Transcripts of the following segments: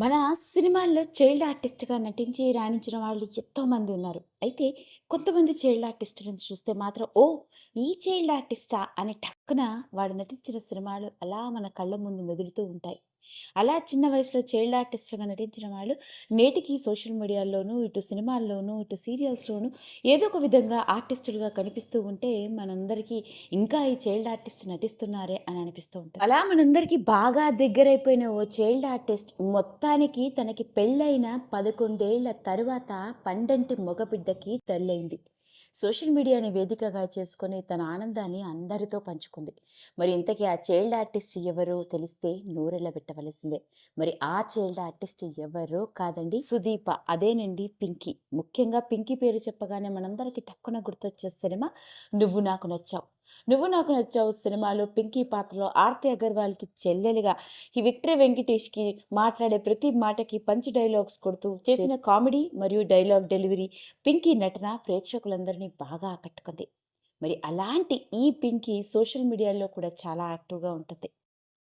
మన సినిమాల్లో చైల్డ్ ఆర్టిస్ట్‌గా నటించి రాణించిన వాళ్ళు ఎంతోమంది ఉన్నారు. అయితే కొంతమంది చైల్డ్ ఆర్టిస్టులను చూస్తే మాత్రం ఓ ఈ చైల్డ్ ఆర్టిస్టా అనే టక్కున వాడు నటించిన సినిమాలు అలా మన కళ్ళ ముందు మెదులుతూ ఉంటాయి. అలా చిన్న వయసులో చైల్డ్ ఆర్టిస్ట్‌గా నటించిన వాళ్ళు నేటికి సోషల్ మీడియాల్లోనూ ఇటు సినిమాల్లోనూ, ఇటు సీరియల్స్‌లోనూ ఏదో ఒక విధంగా ఆర్టిస్టులుగా కనిపిస్తూ ఉంటే మనందరికీ ఇంకా ఈ చైల్డ్ ఆర్టిస్ట్ నటిస్తున్నారే అని అనిపిస్తూ ఉంటుంది. అలా మనందరికీ బాగా దగ్గరైపోయిన ఓ చైల్డ్ ఆర్టిస్ట్ మొత్తానికి తనకి పెళ్ళైన పదకొండేళ్ళ తరువాత పండంటి మగబిడ్డకి తల్లైంది సోషల్ మీడియాని వేదికగా చేసుకొని తన ఆనందాన్ని అందరితో పంచుకుంది. మరి ఇంతకీ ఆ చైల్డ్ ఆర్టిస్ట్ ఎవరు తెలిస్తే నోరెళ్ళబెట్టవలసిందే. మరి ఆ చైల్డ్ ఆర్టిస్ట్ ఎవరో కాదండి సుదీప. అదేనండి పింకీ. ముఖ్యంగా పింకీ పేరు చెప్పగానే మనందరికీ టక్కున గుర్తొచ్చే సినిమా 'నువ్వు నాకు నచ్చావు'. 'నువ్వు నాకు నచ్చావు' సినిమాలో పింకీ పాత్రలో ఆర్తి అగర్వాల్‌కి చెల్లెలుగా ఈ విక్టరీ వెంకటేష్‌కి మాట్లాడే ప్రతి మాటకి పంచ్ డైలాగ్స్ కొడుతూ చేసిన కామెడీ మరియు డైలాగ్ డెలివరీ, పింకీ నటన ప్రేక్షకులందరినీ బాగా ఆకట్టుకుంది. మరి అలాంటి ఈ పింకీ సోషల్ మీడియాలో కూడా చాలా యాక్టివ్‌గా ఉంటుంది.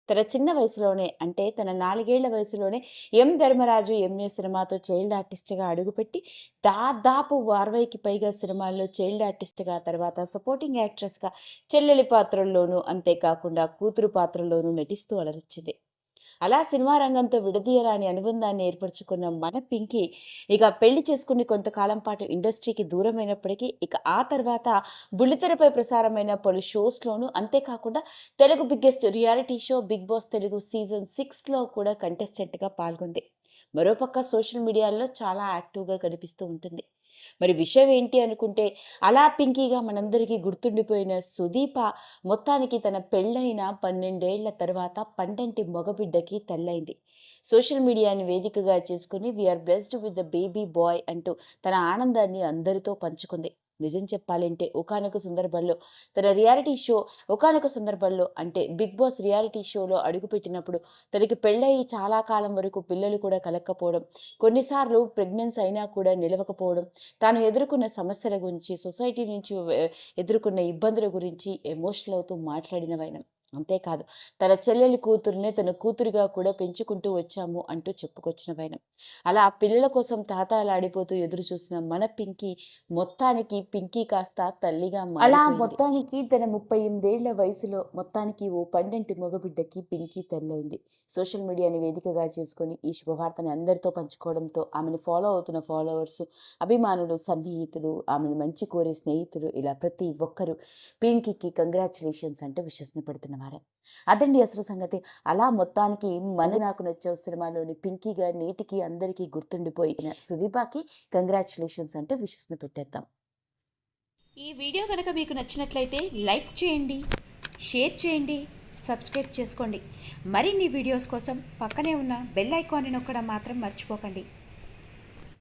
తన చిన్న వయసులోనే అంటే తన నాలుగేళ్ళ వయసులోనే 'ఎం ధర్మరాజు ఎంఏ' సినిమాతో చైల్డ్ ఆర్టిస్ట్‌గా అడుగుపెట్టి దాదాపు 60కి పైగా సినిమాల్లో చైల్డ్ ఆర్టిస్ట్‌గా తర్వాత సపోర్టింగ్ యాక్ట్రెస్‌గా చెల్లెలి పాత్రల్లోనూ అంతేకాకుండా కూతురు పాత్రల్లోనూ నటిస్తూ అలరించింది. అలా సినిమా రంగంతో విడదీయరాని అనుబంధాన్ని ఏర్పరచుకున్న మన పింకీ ఇక పెళ్ళి చేసుకుని కొంతకాలం పాటు ఇండస్ట్రీకి దూరమైనప్పటికీ ఇక ఆ తర్వాత బుల్లితెరపై ప్రసారమైన పలు షోస్‌లోనూ అంతేకాకుండా Telugu biggest reality show 'Bigg Boss Telugu' season సిక్స్లో కూడా కంటెస్టెంట్‌గా పాల్గొంది. మరోపక్క సోషల్ మీడియాలో చాలా యాక్టివ్‌గా కనిపిస్తూ ఉంటుంది. మరి విషయం ఏంటి అనుకుంటే అలా పింకీగా మనందరికీ గుర్తుండిపోయిన సుదీప మొత్తానికి తన పెళ్ళైన పన్నెండేళ్ళ తర్వాత పండంటి మగబిడ్డకి తెల్లైంది సోషల్ మీడియాని వేదికగా చేసుకొని 'we are blessed with the baby boy' అంటూ తన ఆనందాన్ని అందరితో పంచుకుంది. నిజం చెప్పాలంటే ఒకానొక సందర్భంలో తన రియాలిటీ షో ఒకానొక సందర్భంలో అంటే 'బిగ్ బాస్' రియాలిటీ షోలో అడుగుపెట్టినప్పుడు తనకి పెళ్ళయి చాలా కాలం వరకు పిల్లలు కూడా కలక్కపోవడం కొన్నిసార్లు ప్రెగ్నెన్సీ అయినా కూడా నిలవకపోవడం, తాను ఎదుర్కొన్న సమస్యల గురించి, సొసైటీ నుంచి ఎదుర్కొన్న ఇబ్బందుల గురించి ఎమోషనల్ అవుతూ మాట్లాడినవైనా అంతేకాదు తన చెల్లెలి కూతురినే తన కూతురుగా కూడా పెంచుకుంటూ వచ్చాము అంటూ చెప్పుకొచ్చిన వైనం. అలా పిల్లల కోసం తహతహలాడిపోతూ ఎదురుచూసిన మన పింకీ మొత్తానికి పింకీ కాస్త తల్లిగా అలా. మొత్తానికి తన 38 ఏళ్ళ వయసులో మొత్తానికి ఓ పండంటి మగబిడ్డకి పింకీ తల్లయింది. సోషల్ మీడియాని వేదికగా చేసుకొని ఈ శుభవార్తని అందరితో పంచుకోవడంతో ఆమెను ఫాలో అవుతున్న ఫాలోవర్స్, అభిమానులు, సన్నిహితులు, ఆమెను మంచి కోరే స్నేహితులు ఇలా ప్రతి ఒక్కరు పింకీకి కంగ్రాచ్యులేషన్స్ అంటూ విషెస్‌ని పెడుతున్నవారే. అదండి అసలు సంగతి. అలా మొత్తానికి 'మన నాకు నచ్చావు' సినిమాలోని పింకీగా నేటికి అందరికీ గుర్తుండిపోయిన సుదీపకి కంగ్రాచ్యులేషన్స్ అంటూ విషెస్‌ని పెట్టేద్దాం. ఈ వీడియో కనుక మీకు నచ్చినట్లయితే లైక్ చేయండి షేర్ చేయండి సబ్స్క్రైబ్ చేసుకోండి మరిన్ని వీడియోస్ కోసం పక్కనే ఉన్న బెల్ ఐకాన్ని నొక్కడం మాత్రం మర్చిపోకండి